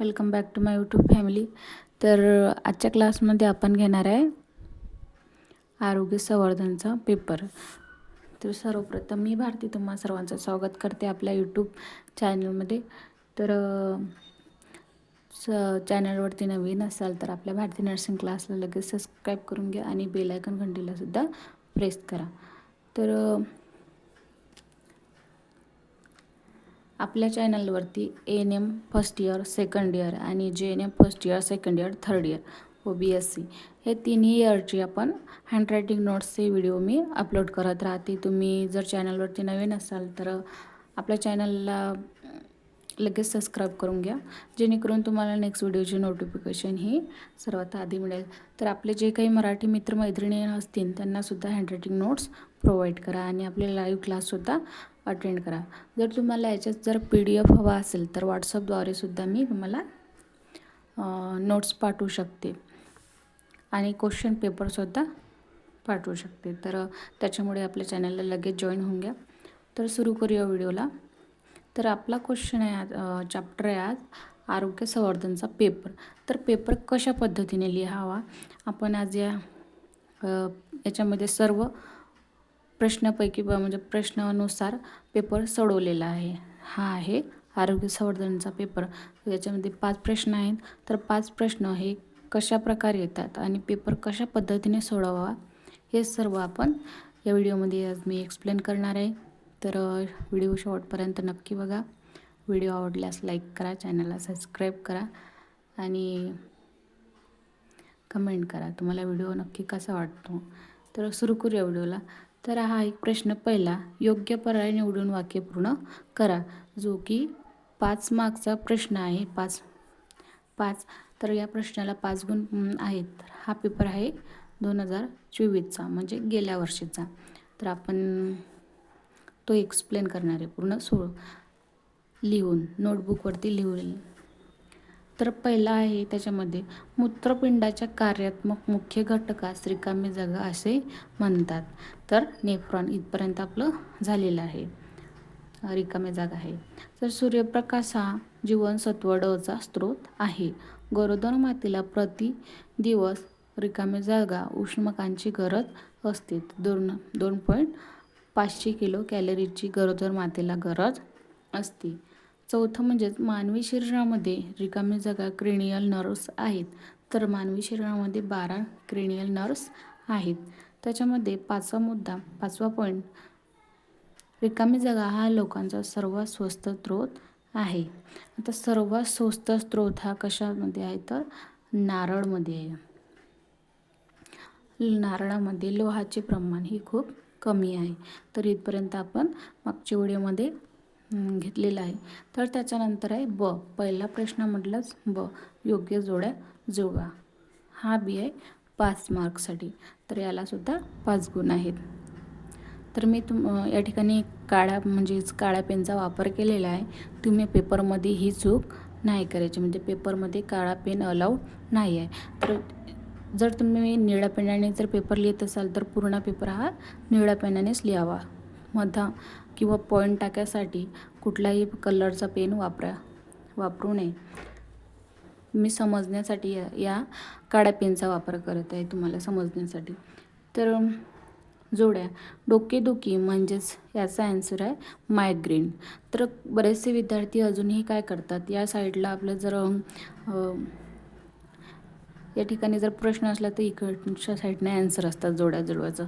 Welcome back to my YouTube family तर आजच्या क्लासमध्ये आपण घेणार आहे आरोग्य संवर्धनचा पेपर तर सर्वप्रथम मी भारती तुम्हा सर्वांचं स्वागत करते आपल्या यूट्यूब चॅनलमध्ये तर स चॅनलवरती नवीन असाल तर आपल्या भारती नर्सिंग क्लासला लगेच सबस्क्राईब करून घ्या आणि बेलायकन घंटीलासुद्धा प्रेस करा. तर अ, आपल्या चॅनलवरती A N M first year second year आणि G N M first year second year third year O B S C हे तिन्ही इयरची आपण हँडरायटिंग नोट्सचे व्हिडिओ मी अपलोड करत राहते. तुम्ही जर चॅनलवरती नवीन असाल तर आपल्या चॅनलला लगेच सबस्क्राईब करून घ्या. जेणेकरून तुम्हाला नेक्स्ट व्हिडिओची नोटिफिकेशन ही सर्वात आधी मिळेल. तर आपले जे काही मराठी मित्रमैत्रिणी असतील त्यांनासुद्धा हँडरायटिंग नोट्स प्रोव्हाइड करा आणि आपले लाईव्ह क्लाससुद्धा अटेंड करा. जर तुम्हाला याच्यात जर पी डी एफ हवा असेल तर व्हॉट्सअपद्वारे सुद्धा मी तुम्हाला नोट्स पाठवू शकते. आणि क्वेश्चन पेपरसुद्धा पाठवू शकते. तर त्याच्यामुळे आपल्या चॅनलला लगेच जॉईन होऊन घ्या. तर सुरू करूया व्हिडिओला. तर आपला क्वेश्चन आहे आज चॅप्टर आहे आज आरोग्य संवर्धनचा पेपर तर पेपर कशा पद्धतीने लिहावा? आपण आज या याच्यामध्ये सर्व प्रश्नापैकी ब- म्हणजे प्रश्नानुसार पेपर सोडवलेला आहे. हा आहे आरोग्य संवर्धनचा पेपर याच्यामध्ये पाच प्रश्न आहेत. तर पाच प्रश्न हे कशा प्रकारे येतात आणि पेपर कशा पद्धतीने सोडवावा हे सर्व आपण या व्हिडिओमध्ये आज मी एक्सप्लेन करणार आहे. तर व्हिडिओ शेवटपर्यंत नक्की बघा. व्हिडिओ आवडल्यास लाईक करा चॅनलला सबस्क्राईब करा आणि कमेंट करा. तुम्हाला व्हिडिओ नक्की कसा वाटतो? तर सुरू करूया व्हिडिओला तर हा एक प्रश्न पहिला. योग्य पर्याय निवडून वाक्य पूर्ण करा जो की पाच मार्कचा प्रश्न आहे. पाच पाच. तर या प्रश्नाला पाच गुण आहेत. तर हा पेपर आहे दोन हजार चोवीसचा म्हणजे गेल्या वर्षीचा. तर आपण तो एक्सप्लेन करणार आहे पूर्ण सो लिहून नोटबुकवरती लिहून. तर पहिला आहे त्याच्यामध्ये मूत्रपिंडाच्या कार्यात्मक मुख्य घटकास रिकामी जागा असे म्हणतात. तर नेफ्रॉन इथपर्यंत आपलं झालेलं आहे. रिकामे रिकामी जागा आहे. तर सूर्यप्रकाश हा जीवनसत्व डचा स्रोत आहे. गरोदर मातीला प्रति दिवस रिकामी जागा उष्मकांची गरज असते. दोन दोन पॉईंट पाचशे किलो कॅलरीची गरोदर मातेला गरज असते. चौथं म्हणजेच मानवी शरीरामध्ये रिकामी जागा क्रिनियल नर्व्स आहेत. तर मानवी शरीरामध्ये बारा क्रिनियल नर्व्स आहेत. त्याच्यामध्ये पाचवा मुद्दा पाचवा पॉईंट रिकामी जागा हा लोकांचा सर्वात स्वस्त स्रोत आहे. आता सर्वात स्वस्त स्रोत हा कशामध्ये आहे? तर नारळमध्ये आहे. नारळामध्ये लोहाचे प्रमाण ही खूप कमी आहे. तर इथपर्यंत आपण मागच्या व्हिडिओमध्ये घेतलेला घेतलेलं आहे. तर त्याच्यानंतर आहे ब. पहिला प्रश्न म्हटलंच ब. योग्य जोड्या जोगा हा बी आहे पाच मार्कसाठी. तर यालासुद्धा पाच गुण आहेत. तर मी तुम या ठिकाणी काळ्या म्हणजेच काळ्या पेनचा वापर केलेला आहे. तुम्ही पेपरमध्ये ही चूक नाही करायची. म्हणजे पेपरमध्ये काळा पेन अलाउड नाही आहे. तर जर तुम्ही निळ्या पेनाने जर पेपर लिहित असाल तर पूर्ण पेपर हा निळ्या पेनानेच लिहावा. मधा किंवा पॉईंट टाकायसाठी कुठलाही कलरचा पेन वापरा वापरू नये. मी समजण्यासाठी या या काळ्या पेनचा वापर करत आहे तुम्हाला समजण्यासाठी. तर जोड्या. डोकेदुखी म्हणजेच याचा ॲन्सर आहे मायग्रेन तर बरेचसे विद्यार्थी अजूनही काय करतात? या साईडला आपलं जर या ठिकाणी जर प्रश्न असला तर इकडच्या साईडने ॲन्सर असतात जोड्या जुळवायचं.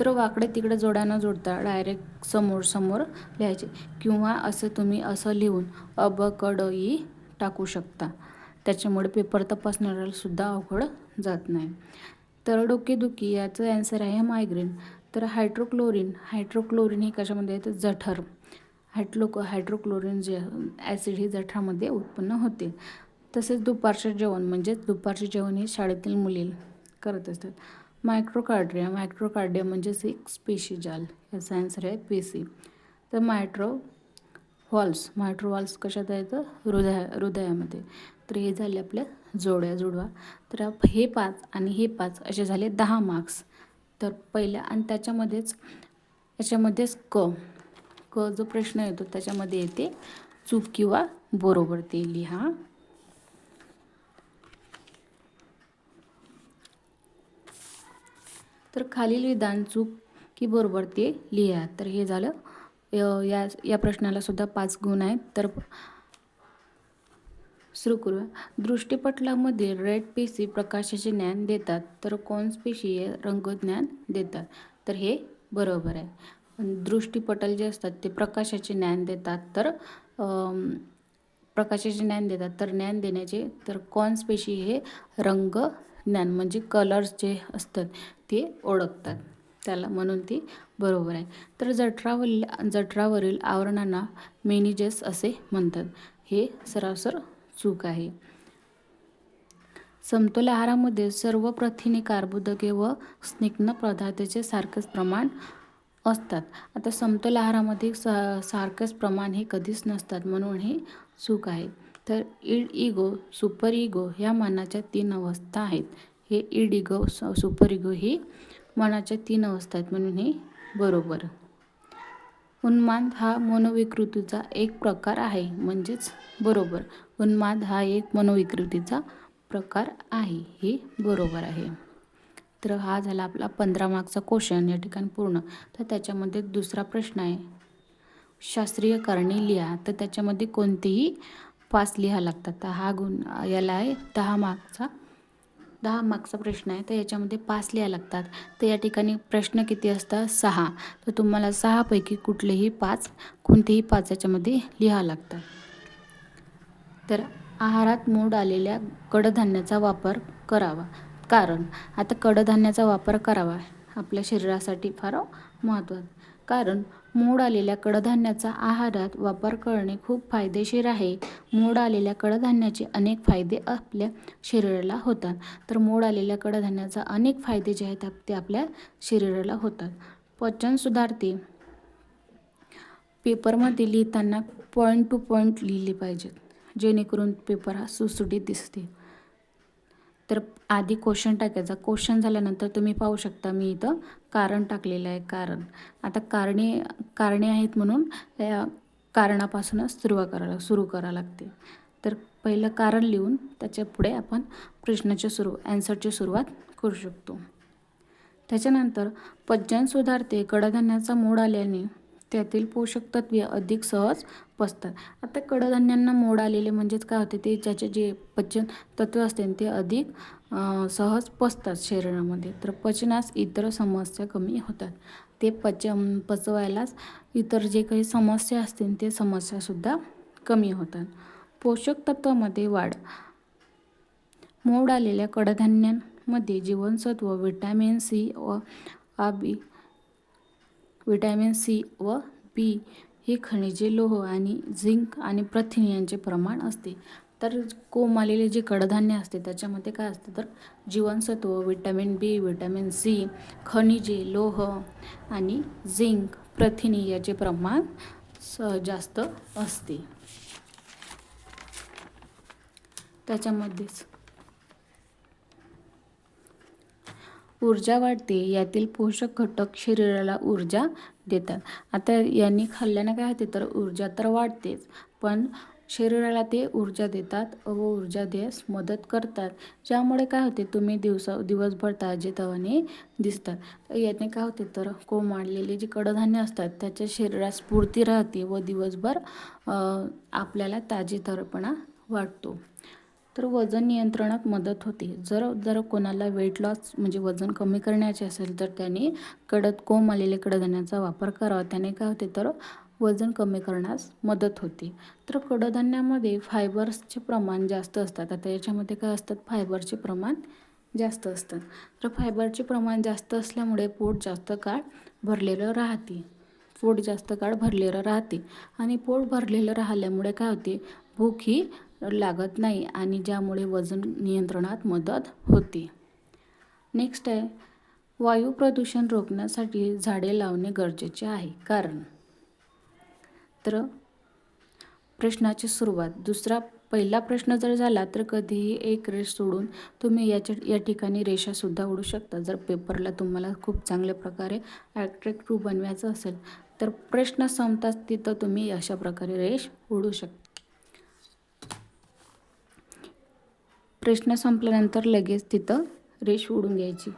तर वाकडे तिकडे जोड्या न जोडता डायरेक्ट समोर समोर लिहायचे. किंवा असं तुम्ही असं लिहून अब क ड ई टाकू शकता. त्याच्यामुळे पेपर तपासणाऱ्यालासुद्धा अवघड जात नाही. तर डोकेदुखी याचं ॲन्सर आहे मायग्रेन तर हायड्रोक्लोरिन हायड्रोक्लोरिन हे कशामध्ये आहे तर जठर. हायड्रो हायड्रोक्लोरिन जे ॲसिड हे जठरामध्ये उत्पन्न होते. तसेच दुपारचे जेवण म्हणजेच दुपारचे जेवण हे शाळेतील मुली करत असतात. मायक्रोकार्डिया मायक्रोकार्डिया म्हणजेच एक स्पेशिजाल याचा ॲन्सर आहे पी सी तर मायट्रो वॉल्स मायट्रोवॉल्स कशात आहे तर हृदया हृदयामध्ये. तर हे झाले आपल्या जोड्या जुडवा. तर हे पाच आणि हे पाच असे झाले दहा मार्क्स तर पहिल्या आणि त्याच्यामध्येच याच्यामध्येच क क जो प्रश्न येतो त्याच्यामध्ये येते चूक किंवा बरोबर ते लिहा. तर खालील विधान चूक की बरोबर ते लिहा. तर हे झालं या या प्रश्नाला सुद्धा पाच गुण आहेत. तर सुरू करूया दृष्टीपटलामध्ये रेड पेशी प्रकाशाचे ज्ञान देतात तर कॉन्स पेशी रंगज्ञान देतात? तर हे बरोबर आहे. दृष्टीपटल जे असतात ते प्रकाशाचे ज्ञान देतात तर प्रकाशाचे ज्ञान देतात तर ज्ञान देण्याचे तर कॉन्स पेशी हे रंग ज्ञान म्हणजे कलर्स जे असतात ते ओळखतात. त्याला म्हणून ती बरोबर आहे. तर जठरावरील जठरावरील आवरणांना मेनिजेस असे म्हणतात. हे सरासर चूक आहे. समतोल आहारामध्ये सर्व प्रथिने कार्बोदके व स्निग्ध पदार्थाचे सारखेच प्रमाण असतात. आता समतोल आहारामध्ये सा सारखंच प्रमाण हे कधीच नसतात म्हणून हे चूक आहे. तर इड इगो सुपर इगो ह्या मनाच्या तीन अवस्था आहेत. हे इड इगो स- सुपर इगो ही मनाच्या तीन अवस्था आहेत म्हणून हे बरोबर. उन्माद हा मनोविकृतीचा एक प्रकार आहे म्हणजेच बरोबर. उन्माद हा एक मनोविकृतीचा प्रकार आहे हे बरोबर आहे. तर हा झाला आपला पंधरा मार्कचा क्वेश्चन या ठिकाणी पूर्ण. तर त्याच्यामध्ये दुसरा प्रश्न आहे. शास्त्रीय कारणे लिहा. तर त्याच्यामध्ये कोणतेही पाच लिहा लागतात. तर हा गुण याला आहे दहा मार्कचा दहा मागचा प्रश्न आहे. तर याच्यामध्ये पाच लिहा लागतात. तर या ठिकाणी प्रश्न किती असतात? सहा. तर तुम्हाला सहापैकी कुठलेही पाच कोणतेही पाच याच्यामध्ये लिहा लागतात. तर आहारात मोड आलेल्या कडधान्याचा वापर करावा. कारण आता कडधान्याचा वापर करावा आपल्या शरीरासाठी फार महत्त्वाचं कारण मोड आलेल्या कडधान्याचा आहारात वापर करणे खूप फायदेशीर आहे. मोड आलेल्या कडधान्याचे अनेक फायदे आपल्या शरीराला होतात. तर मोड आलेल्या कडधान्याचा अनेक फायदे जे आहेत ते आपल्या शरीराला होतात. पचन सुधारते. पेपरमध्ये लिहिताना पॉईंट टू पॉईंट लिहिले पाहिजेत. जेणेकरून पेपर हा सुटसुटीत दिसते. तर आधी क्वेश्चन टाकायचा. क्वेश्चन झाल्यानंतर तुम्ही पाहू शकता मी इथं कारण टाकलेलं आहे कारण. आता कारणे कारणे आहेत म्हणून या कारणापासूनच सुरुवात करायला सुरू करावं लागते. तर पहिलं कारण लिहून त्याच्या पुढे आपण प्रश्नाची सुरू ॲन्सरची सुरुवात करू शकतो. त्याच्यानंतर पचन सुधारते कडधान्याचा मोड आल्याने त्यातील पोषक तत्वे अधिक सहज पचतात. आता कडधान्यांना मोड आलेले म्हणजेच काय होते? ते ज्याचे जे पचन तत्व असते ते अधिक सहज पचतात शरीरामध्ये. तर पचनास इतर समस्या कमी होतात. ते पच पचवायलाच इतर जे काही समस्या असतील ते समस्यासुद्धा कमी होतात. पोषक तत्वामध्ये वाढ. मोड आलेल्या कडधान्यांमध्ये जीवनसत्व विटॅमिन सी व आ व्हिटॅमिन विटॅमिन सी व बी ही खनिजे लोह आणि झिंक आणि प्रथिने यांचे प्रमाण असते. तर कोंब आलेले जे कडधान्य असते त्याच्यामध्ये काय असतं? तर जीवनसत्व विटॅमिन बी विटॅमिन सी खनिजे लोह आणि झिंक प्रथिने याचे प्रमाण स जास्त असते. त्याच्यामध्येच ऊर्जा वाढते यातील पोषक घटक शरीराला ऊर्जा देतात. आता यांनी खाल्ल्यानं काय होते? तर ऊर्जा तर वाढतेच पण शरीराला ते ऊर्जा देतात व ऊर्जा देण्यास मदत करतात. ज्यामुळे काय होते? तुम्ही दिवसा दिवसभर ताजेतवाने दिसतात. याने काय होते? तर कोंब जे कडधान्य असतात त्याच्या शरीरात स्फूर्ती राहते व दिवसभर आपल्याला ताजेतरपणा वाटतो. तर वजन नियंत्रणात मदत होते. जर जर कोणाला वेट लॉस म्हणजे वजन कमी करण्याचे असेल तर त्याने कडत कोंब आलेले कडधान्याचा वापर करावा. त्याने काय होते तर वजन कमी करण्यास मदत होते. तर कडधान्यामध्ये फायबर्सचे प्रमाण जास्त असतात. आता याच्यामध्ये काय असतात? फायबरचे प्रमाण जास्त असतात. तर फायबरचे प्रमाण जास्त असल्यामुळे पोट जास्त काळ भरलेलं राहते. पोट जास्त काळ भरलेलं राहते. आणि पोट भरलेलं राहिल्यामुळे काय होते? भूक ही लागत नाही आणि ज्यामुळे वजन नियंत्रणात मदत होते. नेक्स्ट आहे वायू प्रदूषण रोखण्यासाठी झाडे लावणे गरजेचे आहे. कारण? तर प्रश्नाची सुरुवात. दुसरा पहिला प्रश्न जर झाला तर कधीही एक रेष सोडून तुम्ही याच्या या ठिकाणी रेषासुद्धा ओढू शकता. जर पेपरला तुम्हाला खूप चांगल्या प्रकारे ॲट्रॅक्टिव्ह बनवायचं असेल तर प्रश्न संपताच तिथं तुम्ही अशा प्रकारे रेष ओढू शकता. प्रश्न संपल्यानंतर लगेच तिथं रेष ओढून घ्यायची.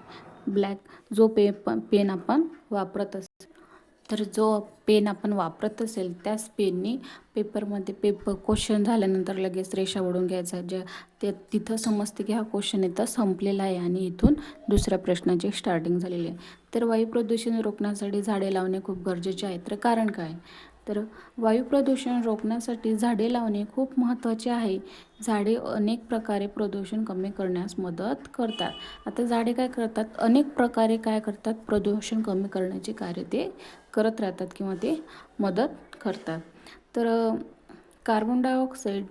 ब्लॅक जो पे पेन आपण वापरत असतो तर जो पेन आपण वापरत असेल त्याच पेननी पेपरमध्ये पेपर क्वेश्चन झाल्यानंतर लगेच रेषा ओढून घ्यायचा. ज्या ते तिथं समजते की हा क्वेश्चन इथं संपलेला आहे आणि इथून दुसऱ्या प्रश्नाची स्टार्टिंग झालेली आहे. तर वायू प्रदूषण रोखण्यासाठी झाडे लावणे खूप गरजेचे आहे. तर कारण काय? तर वायू प्रदूषण रोखण्यासाठी झाडे लावणे खूप महत्त्वाचे आहे. झाडे अनेक प्रकारे प्रदूषण कमी करण्यास मदत करतात. आता झाडे काय करतात? अनेक प्रकारे काय करतात? प्रदूषण कमी करण्याचे कार्य ते करत राहतात किंवा ते मदत करतात. तर कार्बन डायऑक्साईड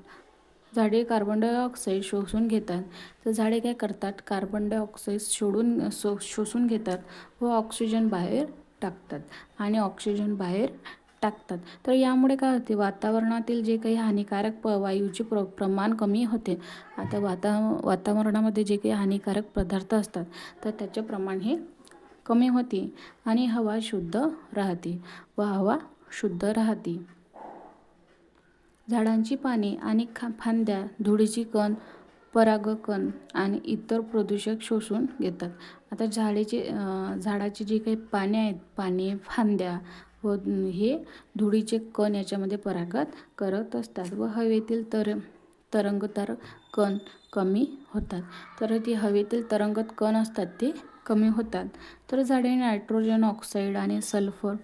झाडे कार्बन डायऑक्साईड शोषून घेतात. तर झाडे काय करतात? कार्बन डायऑक्साईड सोडून शो शोषून घेतात व ऑक्सिजन बाहेर टाकतात आणि ऑक्सिजन बाहेर टाकतात. तर यामुळे काय होते वातावरणातील जे काही हानिकारक प वायूचे प्र प्रमाण कमी होते. आता वाता वातावरणामध्ये जे काही हानिकारक पदार्थ असतात तर त्याचे प्रमाण हे कमी होते आणि हवा शुद्ध राहते व हवा शुद्ध राहते. झाडांची पाने आणि खा फांद्या धुळीची कण परागकण आणि इतर प्रदूषक शोषून घेतात. आता झाडेचे झाडाची जी काही पाने आहेत पाने फांद्या व हे धुळीचे कण याच्यामध्ये परागत करत असतात व हवेतील तर तरंगतार कण कमी होतात. तर ती हवेतील तरंगत कण असतात ते कमी होतात. तर झाडे नायट्रोजन ऑक्साईड आणि सल्फर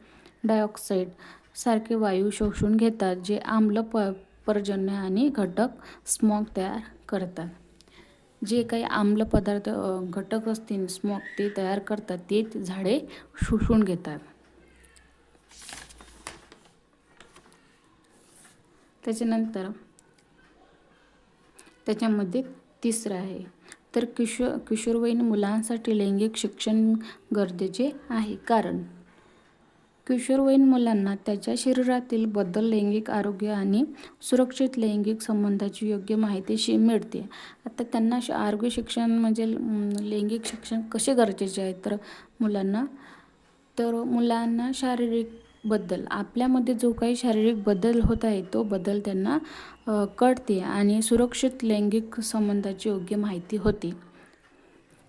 डायऑक्साईड सारखे वायू शोषून घेतात जे आम्ल प पर्जन्य आणि घटक स्मॉग तयार करतात. जे काही आम्ल पदार्थ घटक असतील स्मॉग ते तयार करतात ते झाडे शोषून घेतात. त्याच्यानंतर त्याच्यामध्ये तिसरं आहे. तर किशोर किशोरवयीन मुलांसाठी लैंगिक शिक्षण गरजेचे आहे. कारण किशोरवयीन मुलांना त्याच्या शरीरातील बदल लैंगिक आरोग्य आणि सुरक्षित लैंगिक संबंधाची योग्य माहिती मिळते. आता त्यांना आरोग्य शिक्षण म्हणजे लैंगिक शिक्षण कसे गरजेचे आहे? तर मुलांना तर मुलांना शारीरिक बदल आपल्यामध्ये जो काही शारीरिक बदल होत आहे तो बदल त्यांना कळते आणि सुरक्षित लैंगिक संबंधाची योग्य माहिती होते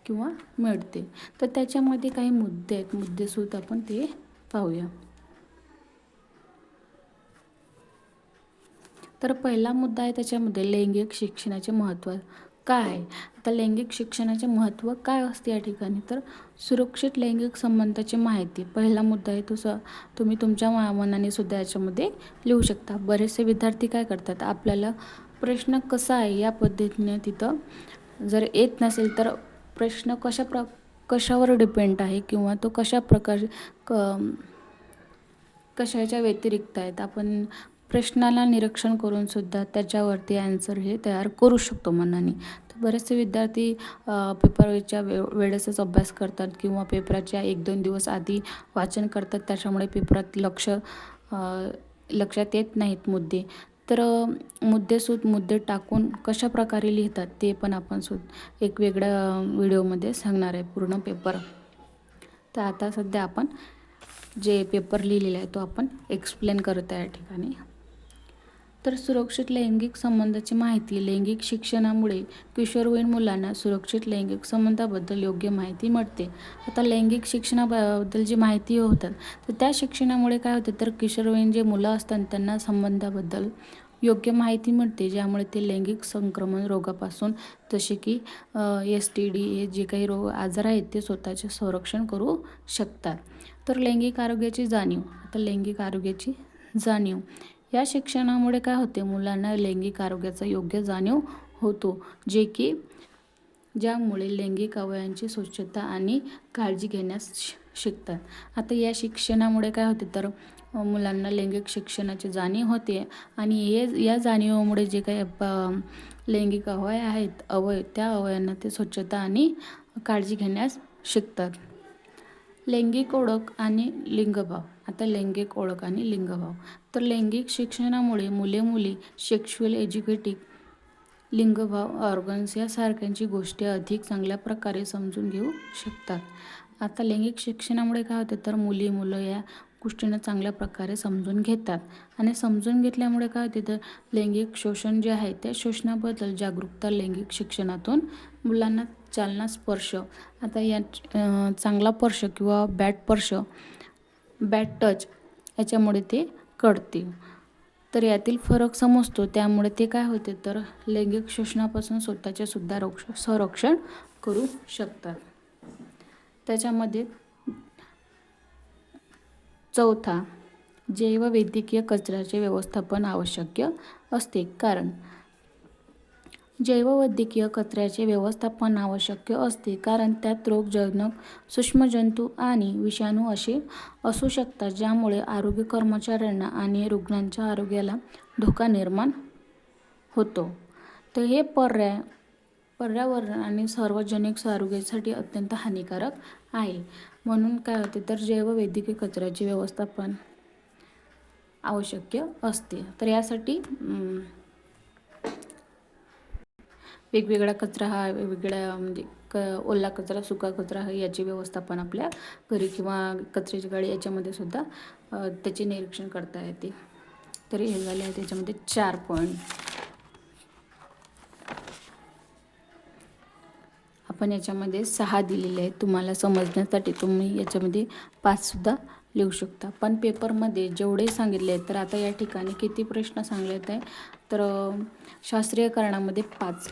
किंवा मिळते. तर त्याच्यामध्ये काही मुद्दे आहेत मुद्देसुद्धा आपण ते पाहूया. तर पहिला मुद्दा आहे त्याच्यामध्ये लैंगिक शिक्षणाचे महत्त्व काय आहे? आता लैंगिक शिक्षणाचे महत्त्व काय असते या ठिकाणी? तर सुरक्षित लैंगिक संबंधाची माहिती. पहिला मुद्दा आहे तो स तुम्ही तुमच्या मनाने सुद्धा याच्यामध्ये लिहू शकता. बरेचसे विद्यार्थी काय करतात? आपल्याला प्रश्न कसा आहे या पद्धतीने तिथं जर येत नसेल तर प्रश्न कशा प्र कशावर डिपेंड आहे किंवा तो कशा प्रकार क कशाच्या व्यतिरिक्त आहेत? आपण प्रश्नाला निरीक्षण करूनसुद्धा त्याच्यावरती ॲन्सर हे तयार करू शकतो मनाने. बरेचसे विद्यार्थी पेपरच्या वे वेळेसच अभ्यास करतात किंवा पेपराच्या एक दोन दिवस आधी वाचन करतात. त्याच्यामुळे पेपरात लक्ष लक्षात येत नाहीत मुद्दे. तर मुद्देसूद मुद्दे टाकून कशा प्रकारे लिहितात ते पण आपण सुद एक वेगळ्या व्हिडिओमध्ये सांगणार आहे पूर्ण पेपर. तर आता सध्या आपण जे पेपर लिहिलेला आहे तो आपण एक्सप्लेन करत आहे या ठिकाणी. तर सुरक्षित लैंगिक संबंधाची माहिती लैंगिक शिक्षणामुळे किशोरवयीन मुलांना सुरक्षित लैंगिक संबंधाबद्दल योग्य माहिती मिळते. आता लैंगिक शिक्षणाबद्दल जी माहिती होतात तर त्या शिक्षणामुळे काय होतं तर किशोरवयीन जे मुलं असतात त्यांना संबंधाबद्दल योग्य माहिती मिळते ज्यामुळे ते लैंगिक संक्रमण रोगापासून जसे की एस टी डी हे जे काही रोग आजार आहेत ते स्वतःचे संरक्षण करू शकतात. तर लैंगिक आरोग्याची जाणीव आता लैंगिक आरोग्याची जाणीव. या शिक्षणामुळे काय होते? मुलांना लैंगिक आरोग्याचा योग्य जाणीव होतो जे की ज्यामुळे लैंगिक अवयांची स्वच्छता आणि काळजी घेण्यास शिकतात. आता या शिक्षणामुळे काय होते? तर मुलांना लैंगिक शिक्षणाची जाणीव होते आणि हे या जाणीवामुळे जे काही लैंगिक अवय आहेत अवय त्या अवयांना ते स्वच्छता आणि काळजी घेण्यास शिकतात. लैंगिक ओळख आणि लिंगभाव. आता लैंगिक ओळख आणि लिंगभाव. तर लैंगिक शिक्षणामुळे मुले मुली सेक्शुअल एज्युकेटिव्ह लिंगभाव ऑर्गन्स यासारख्यांची गोष्टी अधिक चांगल्या प्रकारे समजून घेऊ शकतात. आता लैंगिक शिक्षणामुळे काय होतं तर मुली मुलं या गोष्टींना चांगल्या प्रकारे समजून घेतात. आणि समजून घेतल्यामुळे काय होते तर लैंगिक शोषण जे आहे त्या शोषणाबद्दल जागरूकता लैंगिक शिक्षणातून मुलांना चालना स्पर्श आता या चांगला स्पर्श किंवा बॅट स्पर्श बॅड टच याच्यामुळे ते कळते. तर यातील फरक समजतो. त्यामुळे ते काय होते तर लैंगिक शोषणापासून स्वतःचे सुद्धा रोक्ष संरक्षण करू शकतात. त्याच्यामध्ये चौथा जैववैद्यकीय कचऱ्याचे व्यवस्थापन आवश्यक असते. कारण जैववैद्यकीय कचऱ्याचे व्यवस्थापन आवश्यक असते कारण त्यात रोगजनक सूक्ष्मजंतू आणि विषाणू असे असू शकतात ज्यामुळे आरोग्य कर्मचाऱ्यांना आणि रुग्णांच्या आरोग्याला धोका निर्माण होतो. तर हे पर्याय पर्यावरण आणि सार्वजनिक आरोग्यासाठी अत्यंत हानिकारक आहे. म्हणून काय होते तर जैववैद्यकीय कचऱ्याचे व्यवस्थापन आवश्यक असते. तर यासाठी वेगवेगळा कचरा हा वेगवेगळ्या म्हणजे क ओला कचरा सुका कचरा हा याची व्यवस्थापन आपल्या घरी किंवा कचऱ्याची गाडी याच्यामध्ये सुद्धा त्याचे निरीक्षण करता येते. तरी हे झाले आहे त्याच्यामध्ये चार पॉईंट आपण याच्यामध्ये सहा दिलेले आहेत. तुम्हाला समजण्यासाठी तुम्ही याच्यामध्ये पाचसुद्धा लिहू शकता. पण पेपरमध्ये जेवढे सांगितले आहेत तर आता या ठिकाणी किती प्रश्न सांगलेत आहे तर शास्त्रीय कारणामध्ये पाच.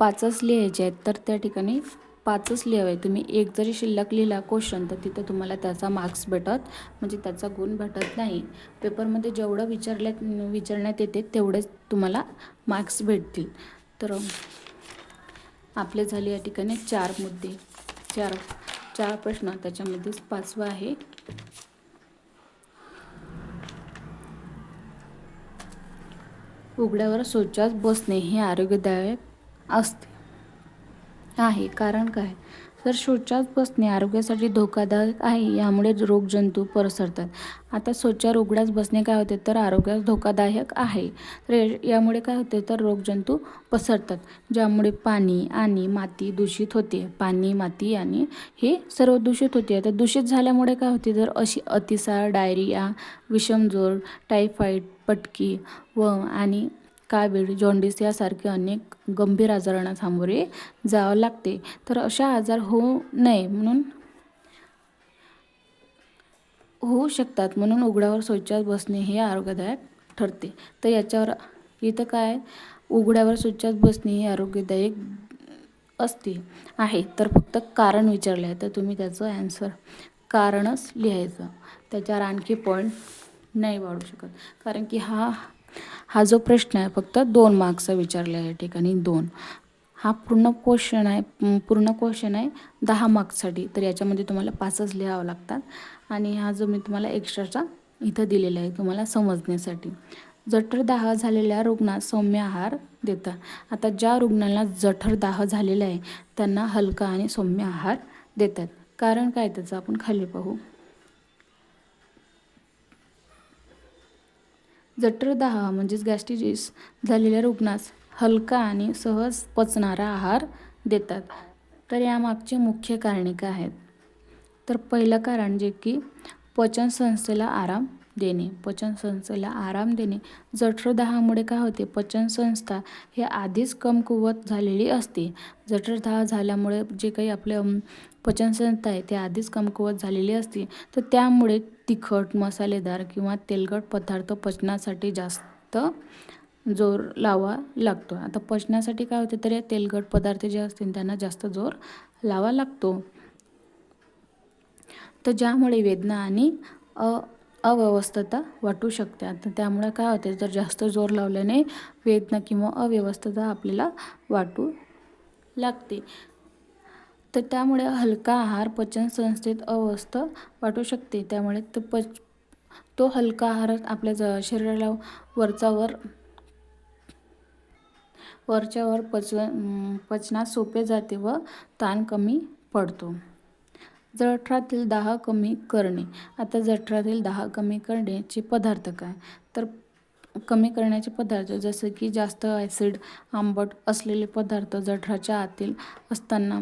पाचच लिहायचे आहेत तर त्या ठिकाणी पाचच लिहावे तुम्ही एक जरी शिल्लक लिहिला क्वेश्चन तर तिथं तुम्हाला त्याचा मार्क्स भेटत म्हणजे त्याचा गुण भेटत नाही. पेपरमध्ये जेवढं विचारल्यात विचारण्यात येते तेवढेच तुम्हाला मार्क्स भेटतील. तर आपले झाले या ठिकाणी चार मुद्दे. चार चार प्रश्न त्याच्यामध्येच पाचवा आहे. उघड्यावर शौचास बसणे हे आरोग्यदायक असते. आहे. कारण काय? तर शौचात बसणे आरोग्यासाठी धोकादायक आहे. यामुळे रोगजंतू पसरतात. आता शौचावर उघड्यास बसणे काय होते? तर आरोग्यास धोकादायक आहे. तर यामुळे काय होते? तर रोगजंतू पसरतात ज्यामुळे पाणी आणि माती दूषित होते. पाणी माती आणि हे सर्व दूषित होते. आता दूषित झाल्यामुळे काय होते? तर अशी अतिसार डायरिया विषमजोर टायफॉईड पटकी व आणि कावीळ जॉन्डिस यासारखे अनेक गंभीर आजारांना सामोरे जावं लागते. तर अशा आजार होऊ नये म्हणून होऊ शकतात म्हणून उघड्यावर शौचात बसणे हे आरोग्यदायक ठरते. तर याच्यावर इथं काय? उघड्यावर शौचात बसणे हे आरोग्यदायक असते आहे. तर फक्त कारण विचारलं आहे. तर तुम्ही त्याचं ॲन्सर कारणच लिहायचं. त्याच्यावर आणखी पॉईंट नाही वाढू शकत. कारण की हा हा जो प्रश्न आहे फक्त दोन मार्क्सचा विचारला आहे या ठिकाणी दोन. हा पूर्ण क्वेश्चन आहे पूर्ण क्वेश्चन आहे दहा मार्क्ससाठी तर याच्यामध्ये तुम्हाला पाचच लिहावं लागतात. आणि हा जो मी तुम्हाला एक्स्ट्राचा इथं दिलेला आहे तुम्हाला समजण्यासाठी. जठर दाह झालेल्या रुग्णास सौम्य आहार देतात. आता ज्या रुग्णाला जठरदाह झालेला आहे त्यांना हलका आणि सौम्य आहार देतात. कारण काय त्याचं? आपण खाली पाहू. जठरदाह म्हणजेच गॅस्ट्रिटिस झालेल्या रुग्णास हलका आणि सहज पचणारा आहार देतात. तर यामागचे मुख्य कारणे काय आहेत? तर पहिलं कारण जे की पचन संस्थेला आराम देणे. पचन संस्थेला आराम देणे. जठरदाहामुळे काय होते? पचनसंस्था हे आधीच कमकुवत झालेली असते. जठरदाह झाल्यामुळे जे काही आपले पचनसंस्था आहे ते आधीच कमकुवत झालेली असते तर त्यामुळे तिखट मसालेदार किंवा तेलकट पदार्थ पचनासाठी जास्त जोर लावा लागतो. आता पचनासाठी काय होते तर या तेलकट पदार्थ जे असतील त्यांना जास्त जोर लावा लागतो. तर ज्यामुळे वेदना आणि अ अव्यवस्थता वाटू शकते. आता त्यामुळे काय होते तर जास्त जोर लावल्याने वेदना किंवा अव्यवस्थता आपल्याला वाटू लागते. तर त्यामुळे हलका आहार पचनसंस्थेत अवस्थ वाटू शकते. त्यामुळे तो पच तो हलका आहार आपल्या ज शरीराला वरचावर वरच्यावर पच अं, पचनास सोपे जाते व ताण कमी पडतो. जठरातील दाह कमी करणे. आता जठरातील दाह कमी करण्याचे पदार्थ काय? तर कमी करण्याचे पदार्थ जसं की जास्त ॲसिड आंबट असलेले पदार्थ जठराच्या आतील असताना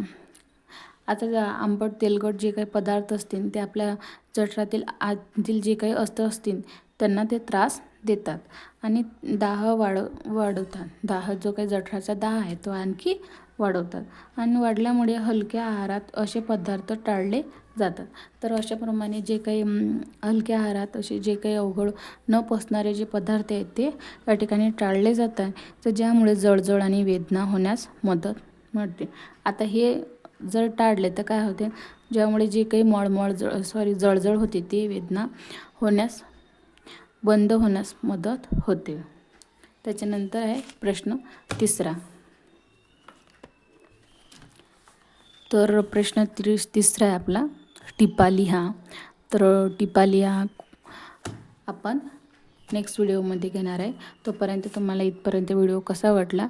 आता आंबट तेलकट जे काही पदार्थ असतील ते आपल्या जठरातील आतील जे काही अस्त्र असतील त्यांना ते त्रास देतात. आणि दाह वाढ वाढवतात. दाह जो काही जठराचा दाह आहे तो आणखी वाढवतात. आणि वाढल्यामुळे हलक्या आहारात असे पदार्थ टाळले जातात. तर अशाप्रमाणे जे काही हलक्या आहारात असे जे काही अवघड न पोसणारे जे पदार्थ आहेत ते या ठिकाणी टाळले जातात. तर ज्यामुळे जळजळ आणि वेदना होण्यास मदत मिळते. आता हे जर टाळले तर काय होते? ज्यामुळे जे काही मळमळ जळ सॉरी जळजळ होते ती वेदना होण्यास बंद होण्यास मदत होते. त्याच्यानंतर आहे प्रश्न तिसरा. तर प्रश्न त्रिस तिसरा आहे आपला. टिपा लिहा तर टिपा लिहा आपण नेक्स्ट व्हिडिओमध्ये घेणार आहे. तोपर्यंत तुम्हाला इथपर्यंत व्हिडिओ कसा वाटला?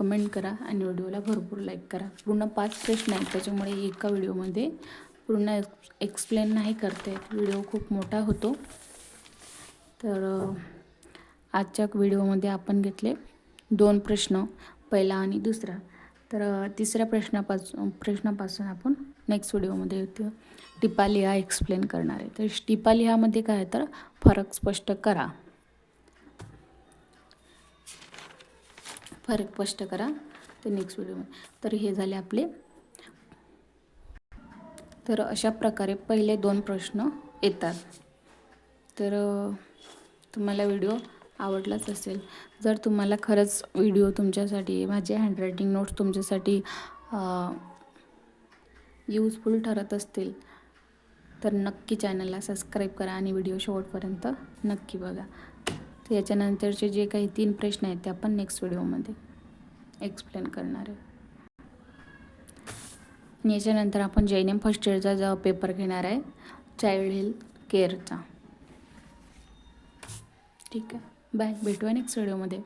कमेंट करा आणि व्हिडिओला भरपूर लाईक करा. पूर्ण पाच प्रश्न आहेत त्याच्यामुळे एका व्हिडिओमध्ये पूर्ण एक्सप्लेन नाही करता येत. व्हिडिओ खूप मोठा होतो. तर आजच्या व्हिडिओमध्ये आपण घेतले दोन प्रश्न पहिला आणि दुसरा. तर तिसऱ्या प्रश्नापासून प्रश्नापासून आपण नेक्स्ट व्हिडिओमध्ये ते टिपा लिहा एक्सप्लेन करणार आहे. तर टिपा लिहामध्ये काय तर फरक स्पष्ट करा. फरक स्पष्ट करा. तर नेक्स्ट व्हिडिओमध्ये तर हे झाले आपले. तर अशा प्रकारे पहिले दोन प्रश्न येतात. तर तुम्हाला व्हिडिओ आवडलाच असेल. जर तुम्हाला खरंच व्हिडिओ तुमच्यासाठी माझे हँडरायटिंग नोट्स तुमच्यासाठी यूजफुल ठरत असतील तर नक्की चॅनलला सबस्क्राईब करा आणि व्हिडिओ शेवटपर्यंत नक्की बघा. तर याच्यानंतरचे जे काही तीन प्रश्न आहेत ते आपण नेक्स्ट व्हिडिओमध्ये एक्सप्लेन करणार आहे. आणि याच्यानंतर आपण जैनम फर्स्ट इयरचा जो पेपर घेणार आहे चाइल्ड हेल्थ केअरचा ठीक आहे. बाय भेटूया नेक्स्ट व्हिडिओमध्ये.